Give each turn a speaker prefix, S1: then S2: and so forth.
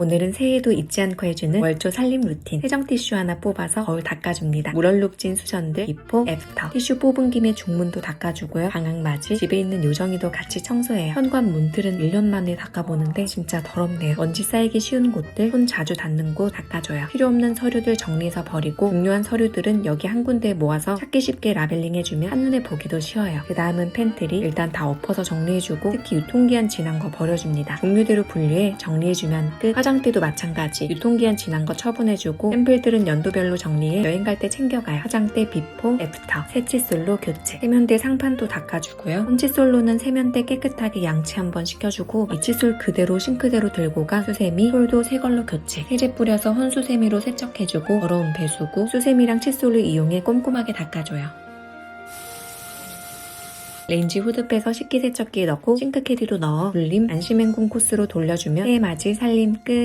S1: 오늘은 새해도 잊지 않고 해주는 월조 살림 루틴 세정 티슈 하나 뽑아서 거울 닦아줍니다. 물얼룩진 수전들, 비포, 애프터 티슈 뽑은 김에 중문도 닦아주고요. 방향맞이 집에 있는 요정이도 같이 청소해요. 현관 문틀은 1년 만에 닦아보는데 진짜 더럽네요. 먼지 쌓이기 쉬운 곳들, 손 자주 닿는 곳 닦아줘요. 필요 없는 서류들 정리해서 버리고 중요한 서류들은 여기 한 군데에 모아서 찾기 쉽게 라벨링 해주면 한눈에 보기도 쉬워요. 그 다음은 팬트리 일단 다 엎어서 정리해주고 특히 유통기한 지난 거 버려줍니다. 종류대로 분류해 정리해주면 끝. 화장 대도 마찬가지. 유통기한 지난 거 처분해주고 샘플들은 연도별로 정리해 여행 갈 때 챙겨가요. 화장대 비포, 애프터, 세칫솔로 교체. 세면대 상판도 닦아주고요. 손칫솔로는 세면대 깨끗하게 양치 한번 시켜주고 이 칫솔 그대로 싱크대로 들고 가 수세미, 솔도 새 걸로 교체. 세제 뿌려서 혼수세미로 세척해주고 더러운 배수구, 수세미랑 칫솔을 이용해 꼼꼼하게 닦아줘요. 레인지 후드 빼서 식기세척기에 넣고 싱크캐디로 넣어 불림 안심행궁 코스로 돌려주면 새해 맞이 살림 끝.